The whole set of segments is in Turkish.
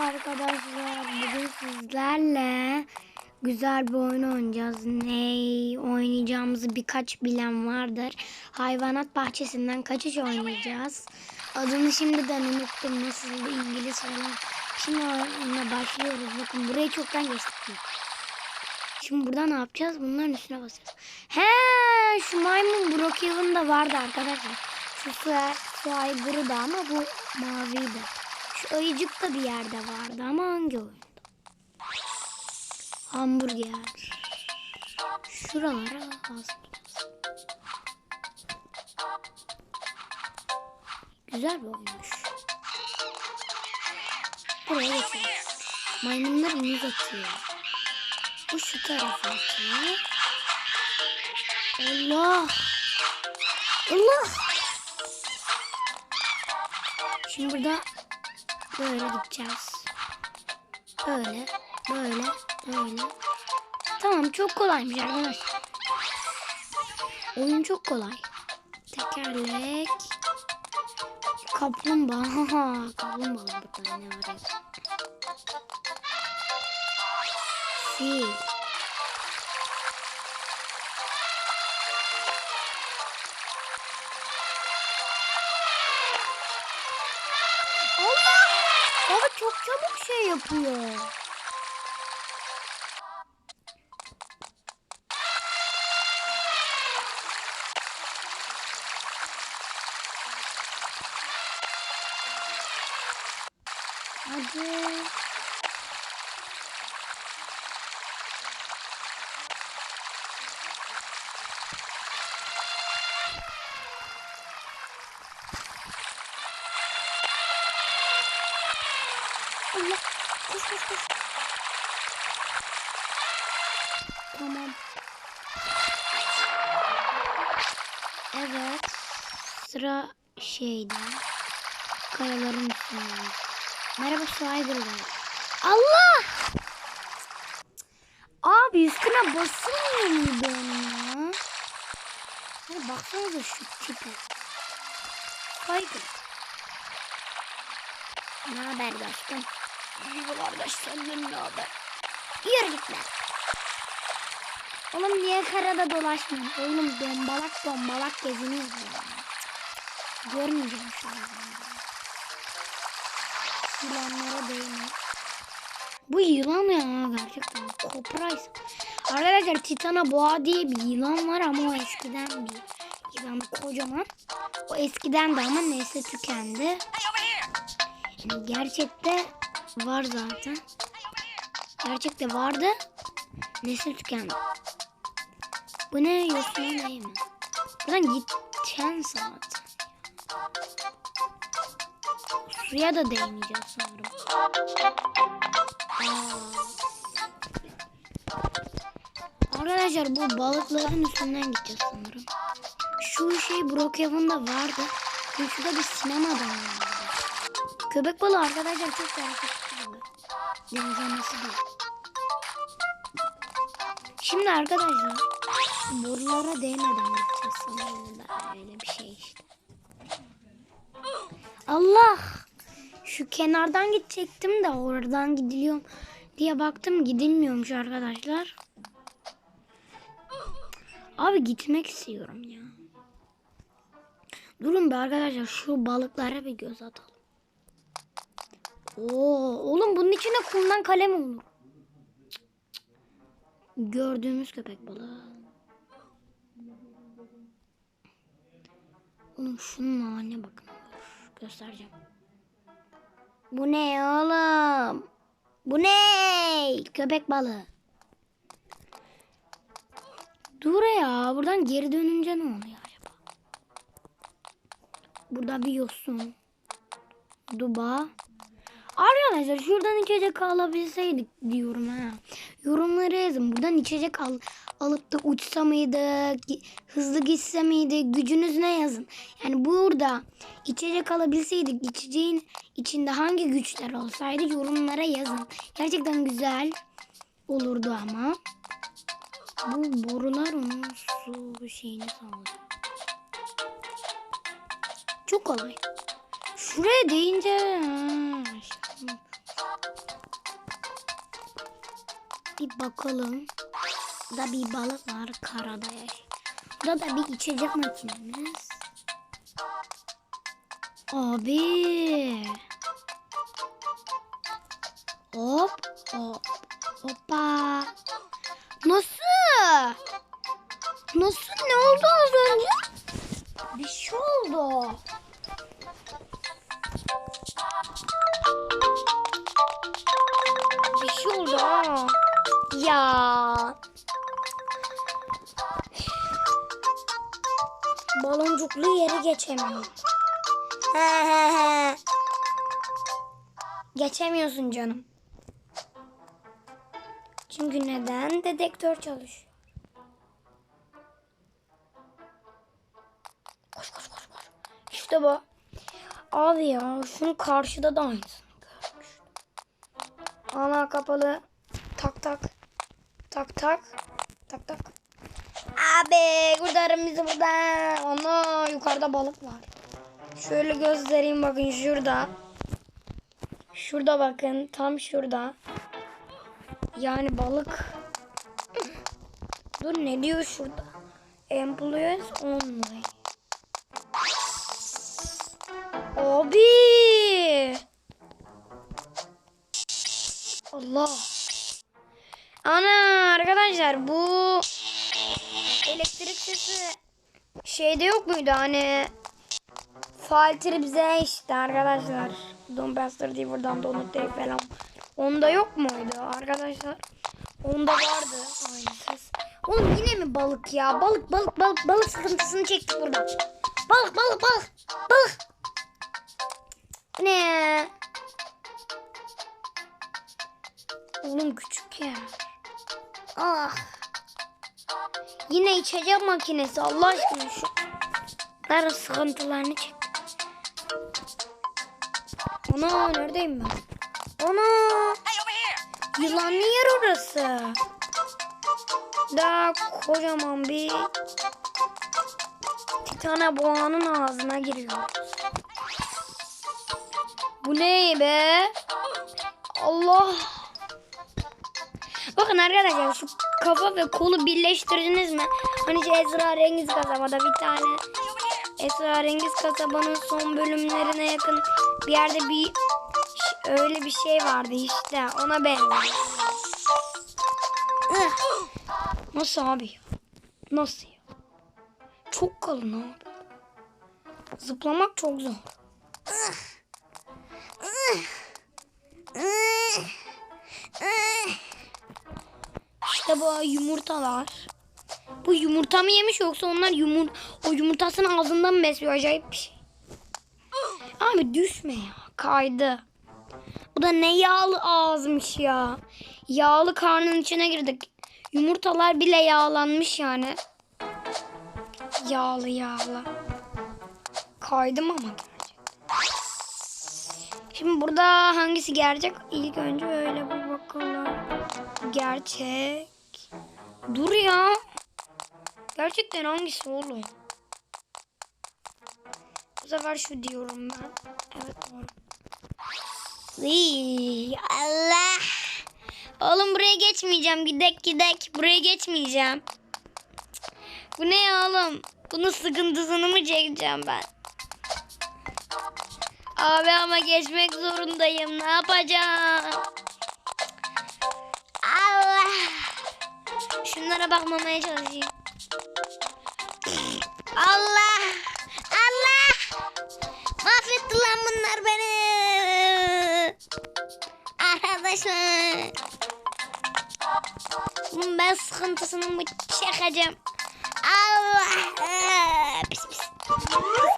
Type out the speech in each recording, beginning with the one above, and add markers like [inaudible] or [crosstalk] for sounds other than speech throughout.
Arkadaşlar bugün sizlerle güzel bir oyun oynayacağız. Ne oynayacağımızı birkaç bilen vardır. Hayvanat bahçesinden kaçış oynayacağız. Adını şimdiden unuttum. Nasıl İngiliz falan. Şimdi oyuna başlıyoruz. Bakın burayı çoktan geçtik. Şimdi burada ne yapacağız? Bunların üstüne basacağız. He, şu maymun Brookhaven'da vardı arkadaşlar. Şu su, su aygırı da ama bu maviydi. Ayıcık da bir yerde vardı ama hangi oyunda? Hamburger. Şuralara basacağız. Güzel bir oyunmuş. Buraya geçelim. Maymunlar muz atıyor. Bu şu tarafa atıyor. Allah. Allah. Şimdi burada böyle gideceğiz. Böyle, böyle, böyle. Tamam çok kolaymış arkadaşlar. Oyun çok kolay. Tekerlek. Kaplumbağa. [laughs] Kaplumbağa bir tane var. ya. Fil. Baba çok çabuk şey yapıyor. Hadi. Allah. Koş koş koş. Tamam. Evet. Sıra şeyde. Kayaların üstünde. Merhaba Suaygır'dan. Allah! Abi üstüne basılmıyor muydu onun ya? Hani baksanıza şu tipe. Suaygır. Ne haber dostum? İyi kardeş senden ne haber? Yürü git. Oğlum niye karada dolaşmıyorsun? Oğlum dombalak dombalak geziniyoruz ya. Görmeyeceğim şu an. Yılanlara değme. Bu yılan ya gerçekten. Kopraysa. Arkadaşlar Titana Boğa diye bir yılan var ama o eskiden bir yılan kocaman. O eskiden de ama nesli tükendi. Yani gerçekte var zaten. Gerçekte vardı. Nesli tükendi. Bu ne yosuna ne mi? Buradan gideceksin zaten. Suya da değmeyeceğiz sanırım. Aa. Arkadaşlar bu balıkların üstünden gideceğiz sanırım. Şu şey Brookhaven'da vardı. Şurada bir sinemadan vardı. Köpek balığı arkadaşlar çok hareketli balık. Benzetmesi değil. Şimdi arkadaşlar borulara değmeden gideceğiz sanırım da bir şey işte. Allah! Şu kenardan gidecektim de oradan gidiliyor diye baktım gidilmiyormuş arkadaşlar. Abi gitmek istiyorum ya. Durun be arkadaşlar şu balıklara bir göz atalım. Oo, oğlum bunun içinde kumdan kalem cık. Gördüğümüz köpek balığı. Oğlum şunun haline bakın. Göstereceğim. Bu ne oğlum? Bu ne? Köpek balığı. Dur ya. Buradan geri dönünce ne oluyor acaba? Burada bir yosun. Duba. Arkadaşlar şuradan içecek alabilseydik diyorum ha. Yorumlara yazın. Buradan içecek al, alıp da uçsa mıydı? Hızlı gitse miydi? Gücünüz ne yazın. Yani burada içecek alabilseydik içeceğin içinde hangi güçler olsaydı yorumlara yazın. Gerçekten güzel olurdu ama. Bu borular onun su şeyini sağlıyor. Çok kolay. Şuraya deyince ha, Bir bakalım. Burada bir balık var karada yaşıyor. Burada da bir içecek makinemiz. Abi. Hop hop. Hoppa. Geçemiyorsun canım. Çünkü neden? Dedektör çalışıyor. Koş koş koş koş. İşte bu. Abi ya şunun karşıda da aynısını. Ana kapalı. Tak tak. Tak tak. Tak tak. Abi kurtarın bizi buradan. Ana yukarıda balık var. Şöyle göstereyim bakın şurada. Şurada bakın tam şurada. Yani balık. Dur ne diyor şurada? Employees only. Abi. Allah. Ana arkadaşlar bu elektrik sesi şeyde yok muydu hani Faltri bize işte arkadaşlar. Dumbbuster diye buradan donut diye falan. Onda yok muydu arkadaşlar? Onda vardı aynı ses. Oğlum yine mi balık ya? Balık balık balık balık sıkıntısını çektik burada. Balık balık balık balık. Ne? Oğlum küçük ya. Ah. Yine içecek makinesi Allah aşkına şu. Bunların sıkıntılarını çek. Ana neredeyim ben? Ana. Yılanlı yer orası. Daha kocaman bir titana boğanın ağzına giriyor. Bu ne be? Allah. Bakın arkadaşlar şu kafa ve kolu birleştirdiniz mi? Hani şu esrarengiz kasabada bir tane esrarengiz kasabanın son bölümlerine yakın bir yerde bir öyle bir şey vardı işte ona benziyor. Nasıl abi ya? Nasıl ya? Çok kalın abi. Zıplamak çok zor. İşte bu yumurtalar. Bu yumurta mı yemiş yoksa onlar yumur o yumurtasını ağzından mı besliyor acayip bir şey. Abi düşme ya kaydı. Bu da ne yağlı ağızmış ya. Yağlı karnın içine girdik. Yumurtalar bile yağlanmış yani. Yağlı yağlı. Kaydım ama. Şimdi burada hangisi gerçek? İlk önce öyle bir bakalım. Gerçek. Dur ya. Gerçekten hangisi oğlum? Sefer şu diyorum ben. Evet doğru. Allah. Oğlum buraya geçmeyeceğim. Gidek gidek. Buraya geçmeyeceğim. Bu ne ya oğlum? Bunun sıkıntısını mı çekeceğim ben? Abi ama geçmek zorundayım. Ne yapacağım? Allah. Şunlara bakmamaya çalışayım. Allah. Bunlar beni. Arkadaşlar. Ben sıkıntısını mı çekeceğim? Allah. Pis pis. Pis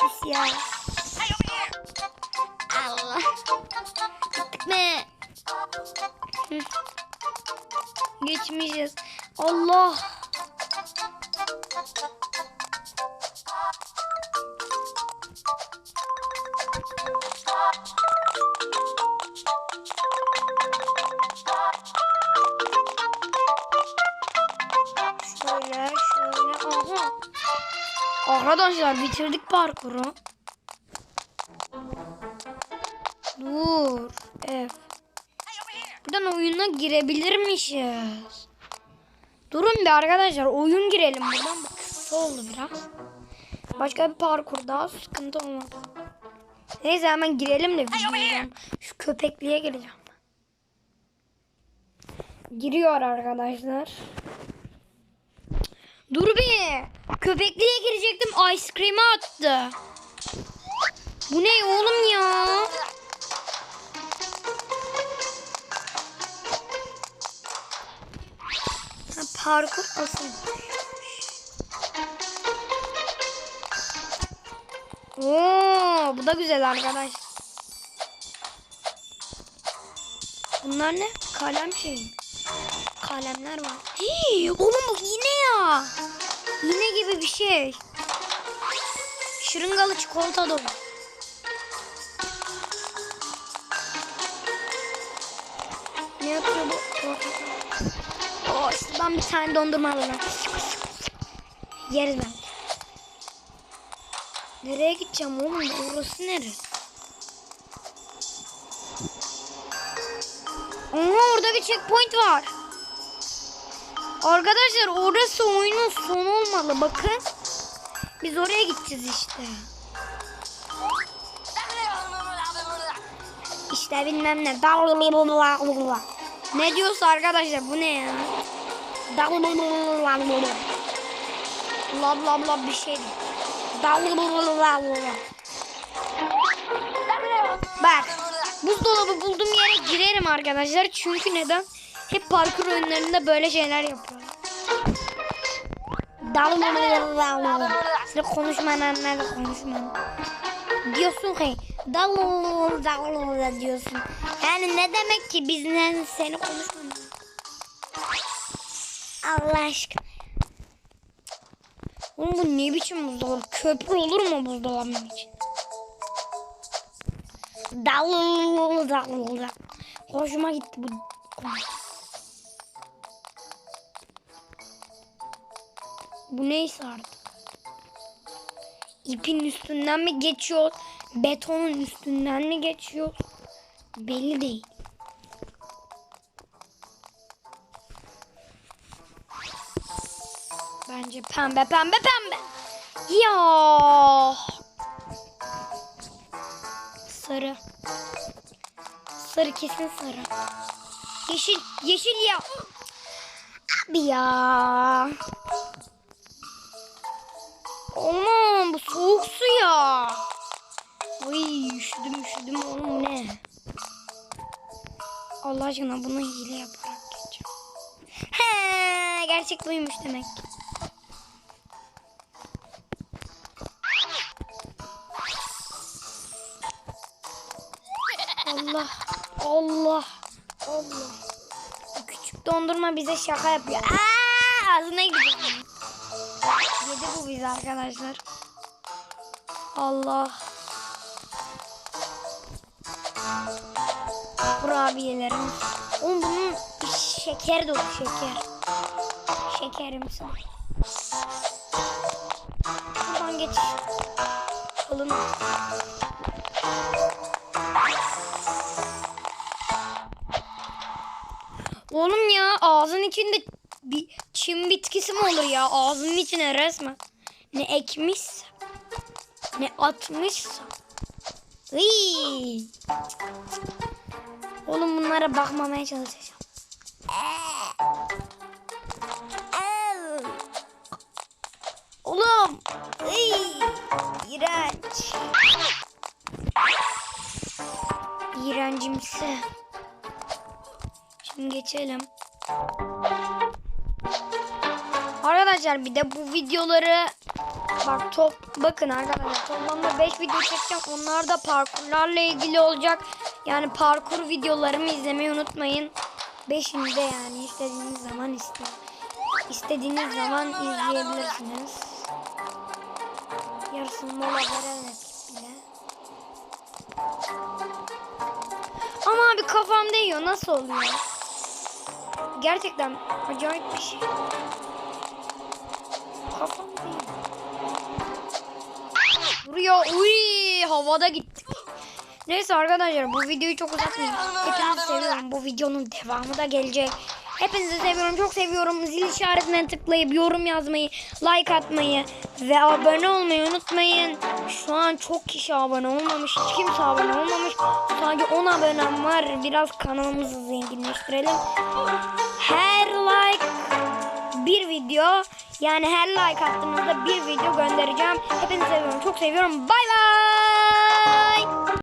pis ya. Allah. Gittik mi? Geçmişiz. Allah. Arkadaşlar bitirdik parkuru. Dur. F. gerçekten oyuna girebilirmişiz. Durun bir arkadaşlar oyun girelim buradan. Bak kısa oldu biraz. Başka bir parkur daha sıkıntı olmaz. Neyse hemen girelim de videoya. Şu köpekliğe gireceğim. Giriyor arkadaşlar. Dur bir. Köpekliğe girecektim. Ice cream'e attı. Bu ne oğlum ya? Ha, parkur asıl. Oo, bu da güzel arkadaş. Bunlar ne? Kalem şey. Kalemler var. Hii, oğlum bu iğne ya. İğne gibi bir şey. Şırıngalı çikolata dolu. Ne yapıyor bu? Oh, ben bir tane dondurma alalım. Yeriz ben. Nereye gideceğim oğlum? Orası neresi? Aha orada bir checkpoint var. Arkadaşlar orası oyunun sonu olmalı bakın. Biz oraya gideceğiz işte. İşte bilmem ne. Ne diyorsa arkadaşlar bu ne ya? Bla bla bla bir şey. Bak buzdolabı bulduğum yere girerim arkadaşlar. Çünkü neden? Hep parkur oyunlarında böyle şeyler yapıyorlar. Sen konuşman anlar konuşman. Diyorsun ki dalıl diyorsun. Yani ne demek ki bizden seni konuşman. Allah aşkına. Oğlum bu ne biçim buzdolabı? Köprü olur mu buzdolabının için? Dalıl dalıl. Hoşuma gitti bu. Bu neyse artık. İpin üstünden mi geçiyor? Betonun üstünden mi geçiyor? Belli değil. Bence pembe pembe pembe. Ya. Sarı. Sarı kesin sarı. Yeşil yeşil ya. Abi ya. Ya. Ay üşüdüm üşüdüm oğlum ne? Allah aşkına bunu hile yaparak geçeceğim. He, gerçek buymuş demek. Allah Allah Allah. Bu küçük dondurma bize şaka yapıyor. Aa, ağzına gidiyor. Yedi bu bizi arkadaşlar. Allah. Kurabiyelerim. Oğlum bunun şeker dolu şeker. Şekerimsi. Buradan geç. Alın. Oğlum ya ağzın içinde bir çim bitkisi mi olur ya? Ağzının içine resmen. Ne ekmişse. Ne atmışsa. Iy. Oğlum bunlara bakmamaya çalışacağım. Oğlum. Iy. İğrenç. İğrencimsi. Şimdi geçelim. Arkadaşlar bir de bu videoları bak top bakın arkadaşlar toplamda 5 video çekeceğim. Onlar da parkurlarla ilgili olacak. Yani parkur videolarımı izlemeyi unutmayın. Beşinde yani istediğiniz zaman iste istediğiniz zaman izleyebilirsiniz. Yarısını mola vererek bile. Ama abi kafam değiyor. Nasıl oluyor? Gerçekten acayip bir şey. Kafam değiyor. Duruyor. Uy, havada gitti. Neyse arkadaşlar bu videoyu çok uzatmayayım. Hepinizi seviyorum. Bu videonun devamı da gelecek. Hepinizi seviyorum. Çok seviyorum. Zil işaretine tıklayıp yorum yazmayı, like atmayı ve abone olmayı unutmayın. Şu an çok kişi abone olmamış. Hiç kimse abone olmamış. Sadece 10 abonem var. Biraz kanalımızı zenginleştirelim. Her bir video yani her like attığınızda bir video göndereceğim. Hepinizi seviyorum. Çok seviyorum. Bay bay.